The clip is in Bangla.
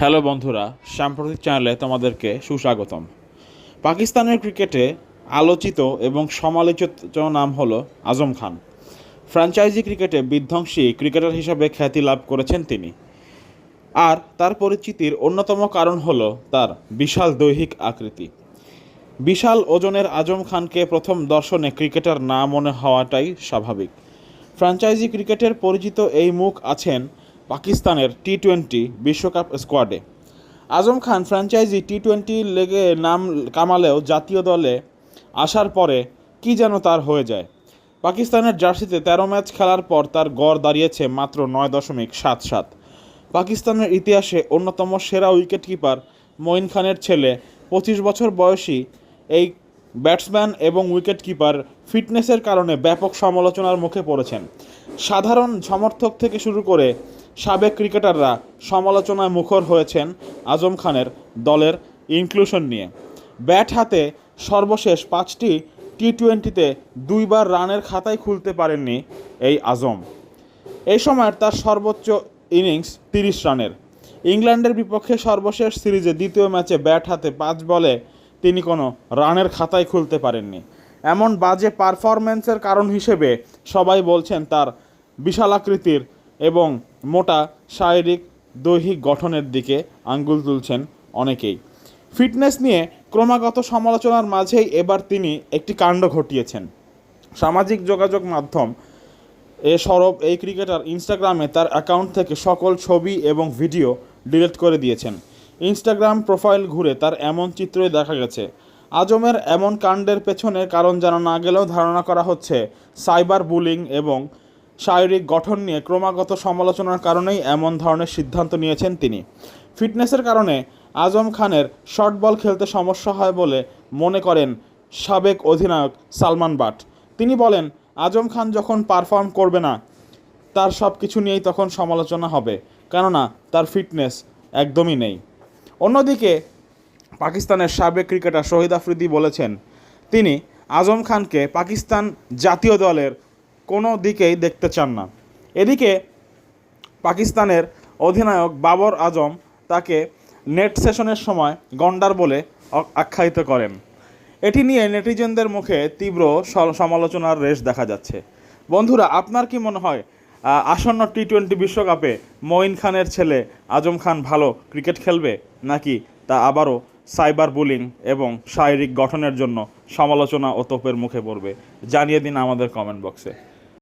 হ্যালো বন্ধুরা, সাম্প্রতিক চ্যানেলে তোমাদেরকে সুস্বাগতম। পাকিস্তানের ক্রিকেটে আলোচিত এবং সমালোচিত নাম হলো আজম খান। ফ্র্যাঞ্চাইজি ক্রিকেটে বিধ্বংসী ক্রিকেটার হিসাবে খ্যাতি লাভ করেছেন তিনি। আর তার পরিচিতির অন্যতম কারণ হলো তার বিশাল দৈহিক আকৃতি। বিশাল ওজনের আজম খানকে প্রথম দর্শনে ক্রিকেটার না মনে হওয়াটাই স্বাভাবিক। ফ্র্যাঞ্চাইজি ক্রিকেটের পরিচিত এই মুখ আছেন পাকিস্তানের টি টোয়েন্টি বিশ্বকাপ স্কোয়াডে। Azam Khan franchise T twenty লেগে নাম কামালেও জাতীয় দলে আসার পরে কি যেন তার হয়ে যায়। পাকিস্তানের জার্সিতে তেরো ম্যাচ খেলার পর তার গড় দাঁড়িয়েছে মাত্র নয় দশমিক সাত সাত। পাকিস্তানের ইতিহাসে অন্যতম সেরা উইকেটকিপার মঈন খানের ছেলে, পঁচিশ বছর বয়সী এই ব্যাটসম্যান এবং উইকেটকিপার ফিটনেসের কারণে ব্যাপক সমালোচনার মুখে পড়েছেন। সাধারণ সমর্থক থেকে শুরু করে সাবেক ক্রিকেটাররা সমালোচনায় মুখর হয়েছেন আজম খানের দলের ইনক্লুশন নিয়ে। ব্যাট হাতে সর্বশেষ পাঁচটি টি টোয়েন্টিতে দুইবার রানের খাতায় খুলতে পারেননি এই আজম। এই সময় তার সর্বোচ্চ ইনিংস তিরিশ রানের। ইংল্যান্ডের বিপক্ষে সর্বশেষ সিরিজে দ্বিতীয় ম্যাচে ব্যাট হাতে পাঁচ বলে তিনি কোনো রানের খাতায় খুলতে পারেননি। এমন বাজে পারফরম্যান্সের কারণ হিসেবে সবাই বলছেন তার বিশালাকৃতির এবং মোটা শারীরিক দৈহিক গঠনের দিকে আঙ্গুল তুলছেন অনেকেই। ফিটনেস নিয়ে ক্রমাগত সমালোচনার মাঝেই এবার তিনি একটি কাণ্ড ঘটিয়েছেন। সামাজিক যোগাযোগ মাধ্যম এ সরব এই ক্রিকেটার ইনস্টাগ্রামে তার অ্যাকাউন্ট থেকে সকল ছবি এবং ভিডিও ডিলিট করে দিয়েছেন। ইনস্টাগ্রাম প্রোফাইল ঘুরে তার এমন চিত্রই দেখা গেছে। আজমের এমন কাণ্ডের পেছনে কারণ জানা না গেলেও ধারণা করা হচ্ছে, সাইবার বুলিং এবং শারীরিক গঠন নিয়ে ক্রমাগত সমালোচনার কারণেই এমন ধরনের সিদ্ধান্ত নিয়েছেন তিনি। ফিটনেসের কারণে আজম খানের শর্ট বল খেলতে সমস্যা হয় বলে মনে করেন সাবেক অধিনায়ক সালমান বাট। তিনি বলেন, আজম খান যখন পারফর্ম করবে না, তার সব কিছু নিয়েই তখন সমালোচনা হবে, কেননা তার ফিটনেস একদমই নেই। অন্যদিকে পাকিস্তানের সাবেক ক্রিকেটার শহীদ আফ্রিদি বলেছেন, তিনি আজম খানকে পাকিস্তান জাতীয় দলের কোনো দিকেই দেখতে চান না। এদিকে পাকিস্তানের অধিনায়ক বাবর আজম তাকে নেট সেশনের সময় গন্ডার বলে আখ্যায়িত করেন। এটি নিয়ে নেটিজেনদের মুখে তীব্র সমালোচনার রেশ দেখা যাচ্ছে। বন্ধুরা, আপনার কি মনে হয় আসন্ন টি টোয়েন্টি বিশ্বকাপে মঈন খানের ছেলে আজম খান ভালো ক্রিকেট খেলবে, নাকি তা আবারও সাইবার বুলিং এবং শারীরিক গঠনের জন্য সমালোচনা ও তোপের মুখে পড়বে? জানিয়ে দিন আমাদের কমেন্ট বক্সে।